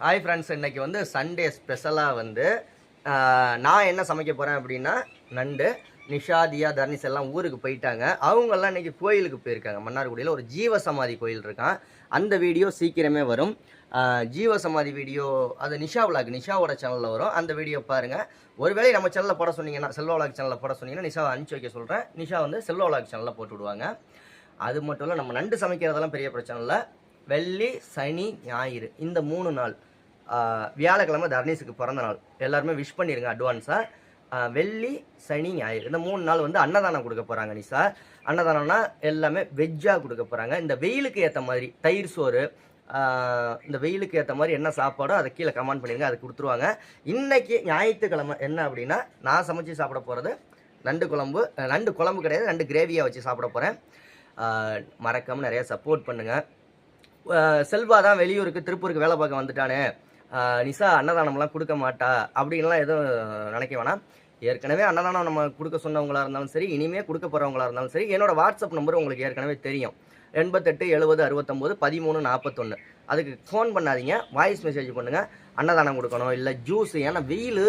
Hi friends இன்றைக்கி வந்து Sunday ஸ்பெஷலாக வந்து நான் என்ன சமைக்க போகிறேன் அப்படின்னா நண்டு நிஷா தியா தர்னிஸ் எல்லாம் ஊருக்கு போயிட்டாங்க. அவங்கெல்லாம் இன்றைக்கி கோயிலுக்கு போயிருக்காங்க. மன்னார்குடியில் ஒரு ஜீவ சமாதி கோயில் இருக்கான் அந்த வீடியோ சீக்கிரமே வரும். ஜீவசமாதி ஜீவ சமாதி வீடியோ அது நிஷா விளாக் நிஷாவோட சேனலில் வரும். அந்த வீடியோ பாருங்கள் ஒருவேளை நம்ம சேனலில் போட சொன்னீங்கன்னா செல்வ விளாக் சேனலில் போட சொன்னீங்கன்னா நிஷாவை அனுப்பிச்சி வைக்க சொல்கிறேன் நிஷா வந்து செல்வ விளாக் சேனலில் போட்டு விடுவாங்க. அது மட்டும் இல்லை நம்ம நண்டு சமைக்கிறதெல்லாம் பெரிய பிரச்சனை இல்லை. வெள்ளி சனி ஞாயிறு. இந்த மூணு நாள் வியாழக்கிழமை தர்ணீஸுக்கு பிறந்த நாள். எல்லாருமே விஷ் பண்ணிடுங்க அட்வான்ஸாக வெள்ளி சனி ஞாயிறு. இந்த மூணு நாள் வந்து அன்னதானம் கொடுக்க போகிறாங்க நிஷா அன்னதானம்னா எல்லாமே வெஜ்ஜாக கொடுக்க போகிறாங்க இந்த வெயிலுக்கு ஏற்ற மாதிரி தயிர் சோறு இந்த வெயிலுக்கு ஏற்ற மாதிரி என்ன சாப்பாடோ அதை கீழே கமெண்ட் பண்ணிடுங்க அது கொடுத்துருவாங்க. இன்றைக்கி ஞாயிற்றுக்கிழமை என்ன அப்படின்னா நான் சமைச்சு சாப்பிட போகிறது நண்டு குழம்பு நண்டு குழம்பு கிடையாது நண்டு கிரேவியாக வச்சு சாப்பிட போகிறேன் மறக்காமல் நிறையா சப்போர்ட் பண்ணுங்கள் செல்வா தான் வெளியூருக்கு திருப்பூருக்கு வேலை பார்க்க வந்துட்டானே. நிசா நிஷா அன்னதானம்லாம் கொடுக்க மாட்டா அப்படின்லாம் எதுவும் நினைக்க வேணாம். ஏற்கனவே அன்னதானம் நம்ம கொடுக்க சொன்னவங்களா இருந்தாலும் சரி இனிமே கொடுக்க போகிறவங்களா இருந்தாலும் சரி என்னோட வாட்ஸ்அப் நம்பர் உங்களுக்கு ஏற்கனவே தெரியும். எண்பத்தெட்டு எழுபது அறுபத்தொம்போது பதிமூணு நாற்பத்தொன்று அதுக்கு ஃபோன் பண்ணாதீங்க. வாய்ஸ் மெசேஜ் பண்ணுங்கள் அன்னதானம் கொடுக்கணும். இல்லை ஜூஸ் ஏன்னா வெயில்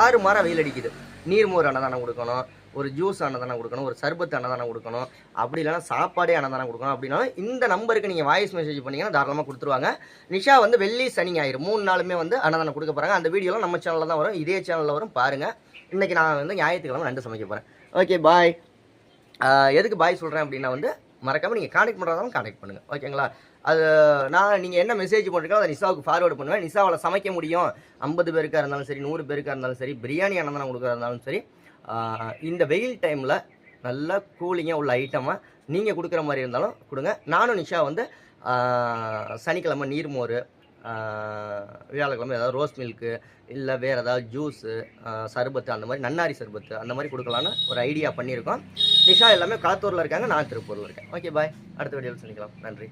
ஆறு மாதம் வெயில் அடிக்குது. நீர்மோர் அன்னதானம் கொடுக்கணும். ஒரு ஜூஸ் அன்னதானம் கொடுக்கணும் ஒரு சர்பத்து அன்னதானம் கொடுக்கணும் அப்படி இல்லைன்னா சாப்பாடே அன்னதானம் கொடுக்கணும் அப்படின்னாலும் இந்த நம்பருக்கு நீங்கள் வாய்ஸ் மெசேஜ் பண்ணிங்கன்னா தாராளமாக கொடுத்துருவாங்க. நிஷா வந்து வெள்ளி சனி ஞாயிறு மூணு நாளுமே வந்து அன்னதானம் கொடுக்க போகிறாங்க அந்த வீடியோலாம் நம்ம சேனலில் தான் வரும். இதே சேனலில் வரும். பாருங்கள் இன்றைக்கி நான் வந்து ஞாயிற்றுக்கிழமை நண்டு சமைக்க போகிறேன் ஓகே பாய் எதுக்கு பாய் சொல்கிறேன் அப்படின்னா வந்து மறக்காமல் நீங்கள் காண்டக்ட் பண்ணுறதாலும் காண்டக்ட் பண்ணுங்கள் ஓகேங்களா அது நான் நீங்கள் என்ன மெசேஜ் பண்ணுறீங்களோ அதை நிஷாவுக்கு ஃபார்வர்டு பண்ணுவேன். நிஷாவால் சமைக்க முடியும். ஐம்பது பேருக்காக இருந்தாலும் சரி நூறு பேருக்காக இருந்தாலும் சரி பிரியாணி அன்னதானம் கொடுக்குறதா இருந்தாலும் சரி இந்த வெயில் டைமில் நல்ல கூலிங்காக உள்ள ஐட்டமாக நீங்கள் கொடுக்குற மாதிரி இருந்தாலும் கொடுங்க. நானும் நிஷா வந்து சனிக்கிழமை நீர்மோர் வியாழக்கிழமை ஏதாவது ரோஸ் மில்க்கு இல்லை வேறு ஏதாவது ஜூஸு சர்பத்து அந்த மாதிரி நன்னாரி சர்பத்து அந்த மாதிரி கொடுக்கலான்னு ஒரு ஐடியா பண்ணியிருக்கோம். நிஷா எல்லாமே களத்தூரில் இருக்காங்க நான் திருப்பூரில் இருக்கேன். ஓகே பாய் அடுத்த வீடியோவில் சந்திக்கலாம். நன்றி.